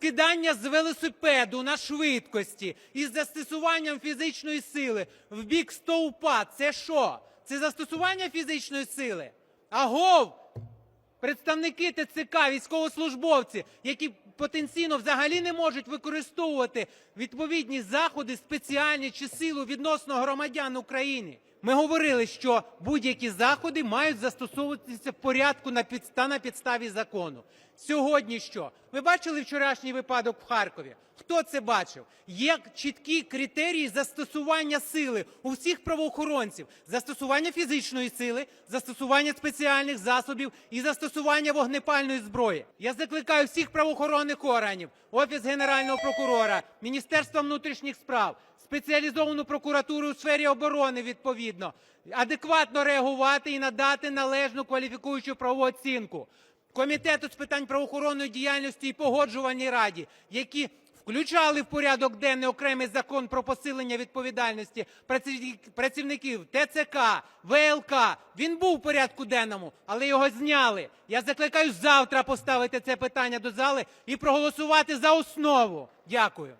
скидання з велосипеду на швидкості із застосуванням фізичної сили в бік стовпа це що? Це застосування фізичної сили? Агов! Представники ТЦК, військовослужбовці, які потенційно взагалі не можуть використовувати відповідні заходи, спеціальні чи силу відносно громадян України. Ми говорили, що будь-які заходи мають застосовуватися в порядку на підс- та на підставі закону. Сьогодні що? Ви бачили вчорашній випадок в Харкові? Хто це бачив? Є чіткі критерії застосування сили у всіх правоохоронців: застосування фізичної сили, застосування спеціальних засобів і застосування вогнепальної зброї. Я закликаю всіх правоохоронних органів, офіс генерального прокурора, Міністерство внутрішніх справ, спеціалізовану прокуратуру у сфері оборони відповідно адекватно реагувати і надати належну кваліфікуючу правову оцінку. Комітету з питань правоохоронної діяльності і погоджувальній раді, які включали в порядок денний окремий закон про посилення відповідальності працівників ТЦК, ВЛК. Він був в порядку денному, але його зняли. Я закликаю завтра поставити це питання до зали і проголосувати за основу. Дякую.